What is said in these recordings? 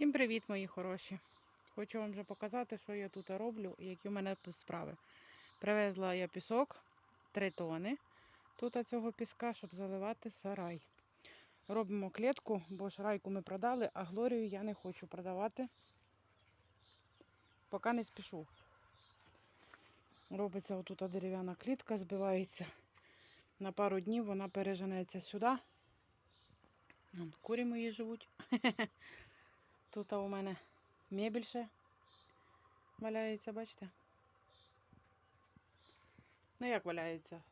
Всім привіт, мої хороші! Хочу вам вже показати, що я тут роблю і які в мене справи. Привезла я пісок 3 тони тут цього піска, щоб заливати сарай. Робимо клітку, бо шрайку ми продали, а Глорію я не хочу продавати. Поки не спішу. Робиться отут дерев'яна клітка, збивається. На пару днів вона переженеться сюди. Курі мої живуть. Тут у мене мебель ще валяється, бачите? Ну як валяється?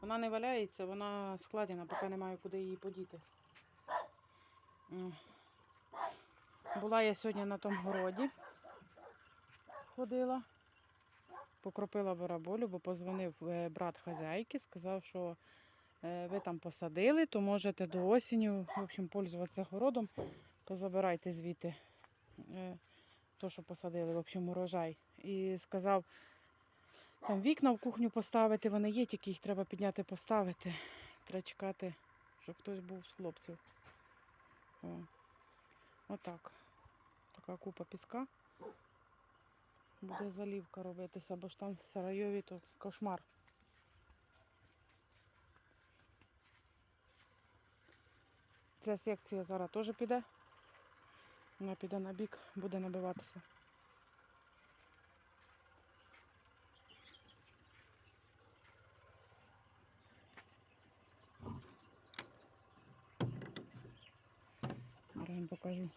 Вона не валяється, вона складена, поки немає куди її подіти. Була я сьогодні на тому городі, ходила, покропила бараболю, бо позвонив е, брат хазяйки, сказав, що е, ви там посадили, то можете до осені, в общем, пользуватися городом позабирайте звідти е, то, що посадили, в общем, урожай. І сказав, там вікна в кухню поставити, вони є, тільки їх треба підняти, поставити. Треба чекати, щоб хтось був з хлопців. О. Отак. Така купа піска. Буде залівка робитися, бо ж там в Сарайові то кошмар. Ця секція зараз теж піде. Вона піде на бік, буде набиватися. Зараз вам покажу.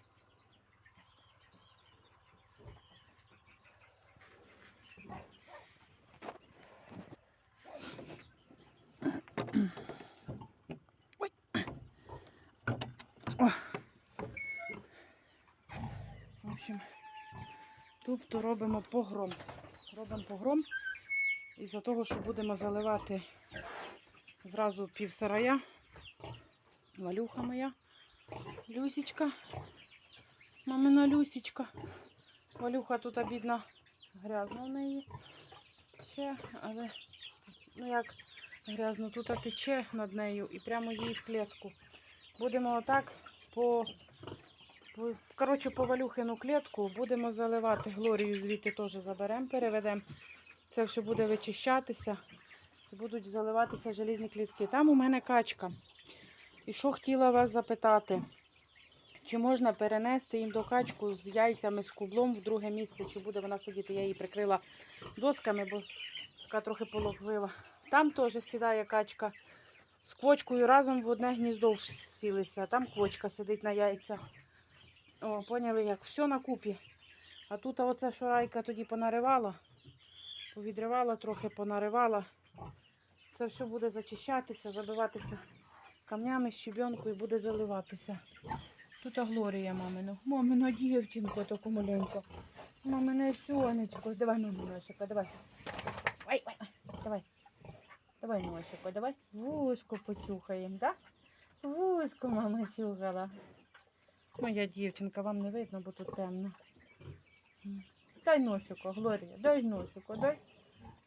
Ой. О. В общем, тут то робимо погром. Робимо погром із-за того, що будемо заливати зразу пів сарая. Валюха моя, Люсічка, мамина Люсічка. Валюха тут бідна, грязно в неї ще, але ну як грязно, тут тече над нею і прямо їй в клітку. Будемо отак по- Коротше, по валюхину клітку будемо заливати. Глорію звідти теж заберемо, переведемо. Це все буде вичищатися. Будуть заливатися желізні клітки. Там у мене качка. І що хотіла вас запитати, чи можна перенести їм до качку з яйцями, з кублом в друге місце, чи буде вона сидіти? Я її прикрила досками, бо така трохи полохлива. Там теж сідає качка з квочкою разом в одне гніздо сілися. Там квочка сидить на яйцях. О, поняли як? Все на купі. А тут оце що райка тоді понаривала, повідривала трохи, понаривала. Це все буде зачищатися, забиватися камнями, щебенкою і буде заливатися. Тут Глорія мамина. Мамина дівчинка таку маленька. Мамине сонечко. Давай, маминочка, давай. Ой, ой, ой, давай. Давай, носико, давай. Вузько почухаємо, так? Да? Вузько мама чухала. Моя дівчинка, вам не видно, бо тут темно. Дай носико, Глорія, дай носико, дай.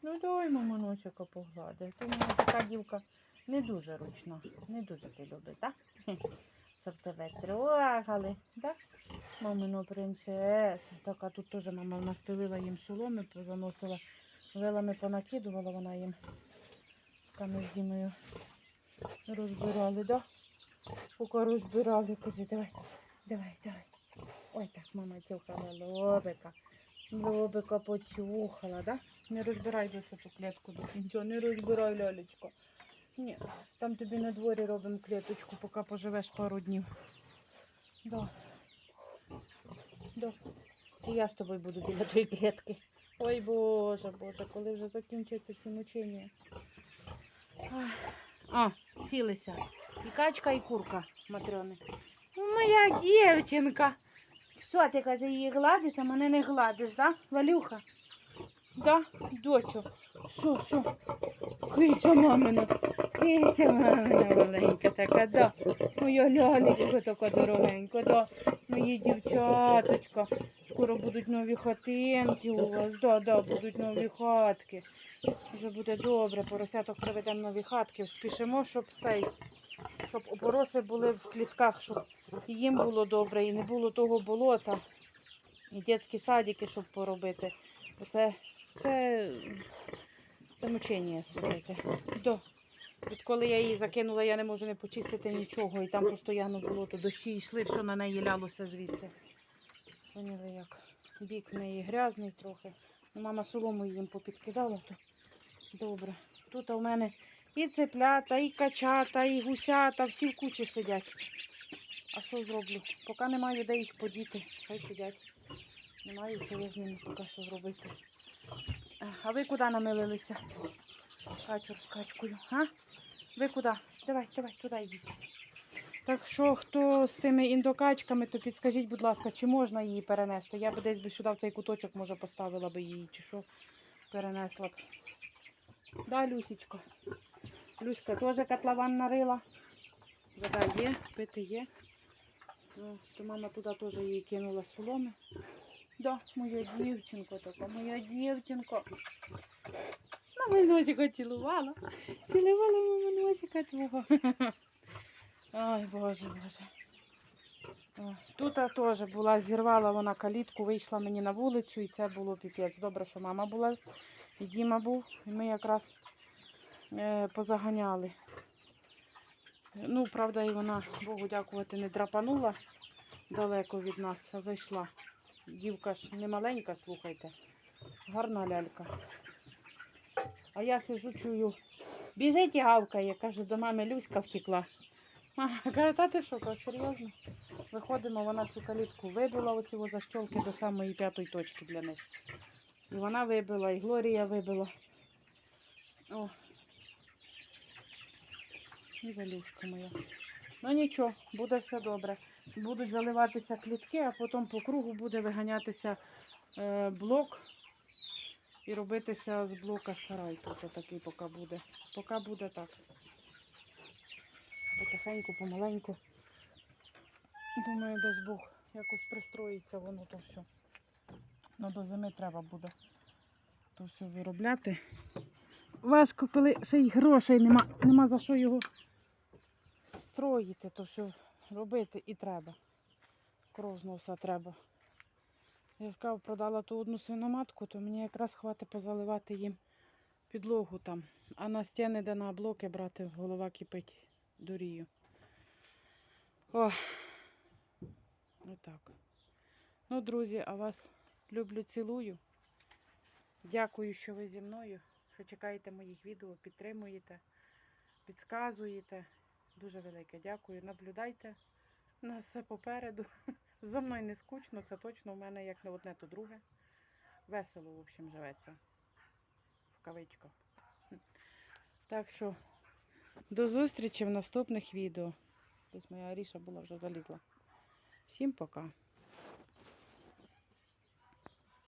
Ну дай мама носика погладить. Ти мене така дівка не дуже ручна, не дуже ти любить, так? Щоб тебе трогали, так? Мамино принцеса. Так, а тут теж мама настелила їм соломи, заносила, вилами понакидувала вона їм. Ми з Дімою розбирали, так? Поки розбирали, кажи, давай. Давай, давай. Ой, так мама чухала лобика. Лобика почухала, да? Не розбирай досі ту клітку, досі нічого, не розбирай, лялечко. Ні, там тобі на дворі робимо кліточку, поки поживеш пару днів. Да. Да. І я з тобою буду біля тої клітки. Ой Боже, Боже, коли вже закінчаться ці мучення. А, сілися. І качка, і курка, Матрьони. Моя дівчинка. Що ти каже, її гладиш, а мене не гладиш, да? Валюха? Да, дочо. Що, що? Киця мамина. Киця мамина маленька така, да. Моя лялечка така дорогенька, да. Мої дівчаточка. Скоро будуть нові хатинки у вас. Да, да, будуть нові хатки. Вже буде добре, поросяток приведемо нові хатки. Спішимо, щоб цей, щоб опороси були в клітках, щоб їм було добре, і не було того болота, і дитячі садики, щоб поробити. Оце це, це мучення, слухайте. До. Відколи я її закинула, я не можу не почистити нічого. І там постійно було, то дощі йшли, все на неї лялося звідси. Поняли як? Бік в неї грязний трохи. Ну, Мама солому їм попідкидала, то добре. Тут у мене і цеплята, і качата, і гусята, всі в кучі сидять. А що зроблю? Поки немає де їх подіти, хай сидять. Немає що з ними поки що зробити. А ви куди намилилися? Качур з а? Ви куди? Давай, давай, туди йдіть. Так що, хто з тими індокачками, то підскажіть, будь ласка, чи можна її перенести? Я б десь би сюди в цей куточок, може, поставила би її, чи що перенесла б. Да, Люсічка. Люська теж котлован нарила. Вода є, пити є. Ну, то мама туди теж її кинула соломи. Да, моя дівчинка така, моя дівчинка. Мама носика цілувала. Цілувала мама носика твого. Ой, Боже, Боже. Тут теж була, зірвала вона калітку, вийшла мені на вулицю, і це було піпець. Добре, що мама була, і Діма був, і ми якраз е, позаганяли. Ну, правда, і вона, Богу дякувати, не драпанула далеко від нас, а зайшла. Дівка ж не маленька, слухайте. Гарна лялька. А я сижу, чую, біжить і гавкає. Каже, до мами Люська втекла. Каже, та ти що, кажу, серйозно? Виходимо, вона цю калітку вибила, оці защолки до самої п'ятої точки для них. І вона вибила, і Глорія вибила. О. І Валюшка моя. Ну нічого, буде все добре. Будуть заливатися клітки, а потім по кругу буде виганятися е, блок і робитися з блока сарай. Тут такий поки буде. Поки буде так. Потихеньку, помаленьку. Думаю, дасть Бог якось пристроїться воно то все. Ну до зими треба буде то все виробляти. Важко, коли ще й грошей нема, нема за що його строїти, то все робити і треба. Кров з носа треба. Я ж продала ту одну свиноматку, то мені якраз хватить позаливати їм підлогу там. А на стіни, де на блоки брати, голова кипить дурію. О, отак. Ну, друзі, а вас люблю, цілую. Дякую, що ви зі мною, що чекаєте моїх відео, підтримуєте, підказуєте. Дуже велике дякую. Наблюдайте. У нас все попереду. Зо мною не скучно, це точно. У мене як не одне, то друге. Весело, в общем, живеться. В кавичках. Так що до зустрічі в наступних відео. Десь моя Аріша була вже залізла. Всім пока.